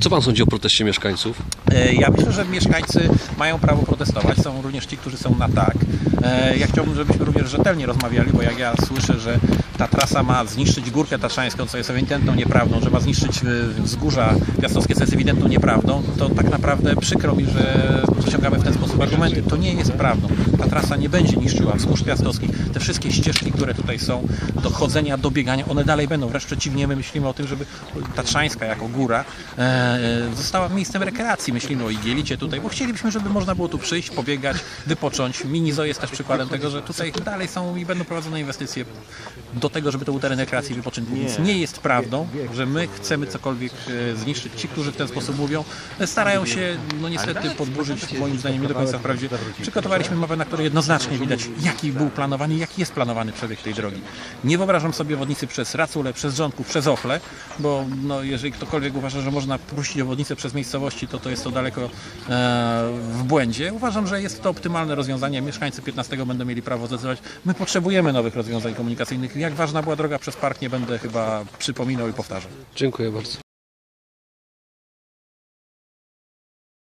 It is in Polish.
Co pan sądzi o proteście mieszkańców? E, Ja myślę, że mieszkańcy mają prawo protestować. Są również ci, którzy są na tak. E, Ja chciałbym, żebyśmy również rzetelnie rozmawiali, bo jak ja słyszę, że ta trasa ma zniszczyć Górkę Tatrzańską, co jest ewidentną nieprawdą, że ma zniszczyć e, wzgórza piastowskie, co jest ewidentną nieprawdą, to tak naprawdę przykro mi, że wyciągamy argumenty. To nie jest prawdą. Ta trasa nie będzie niszczyła wzgórz piastowskich. Te wszystkie ścieżki, które tutaj są, do chodzenia, do biegania, one dalej będą. Wręcz przeciwnie, my myślimy o tym, żeby Tatrzańska jako góra e, e, została miejscem rekreacji. Myślimy o Igielicie tutaj, bo chcielibyśmy, żeby można było tu przyjść, pobiegać, wypocząć. Minizo jest też przykładem tego, że tutaj dalej są i będą prowadzone inwestycje do tego, żeby to był teren rekreacji i wypoczynku. Więc nie jest prawdą, że my chcemy cokolwiek e, zniszczyć. Ci, którzy w ten sposób mówią, starają się, no niestety, podburzyć, moim zdaniem nie do końca wprawdzie. Przygotowaliśmy mapę, na której jednoznacznie widać, jaki był planowany, jaki jest planowany przebieg tej drogi. Nie wyobrażam sobie obwodnicy przez Racule, przez Rządków, przez Ochle, bo no, jeżeli ktokolwiek uważa, że można puścić obwodnicę przez miejscowości, to to jest to daleko e, w błędzie. Uważam, że jest to optymalne rozwiązanie. Mieszkańcy 15 będą mieli prawo zdecydować. My potrzebujemy nowych rozwiązań komunikacyjnych. Jak ważna była droga przez park, nie będę chyba przypominał i powtarzał. Dziękuję bardzo.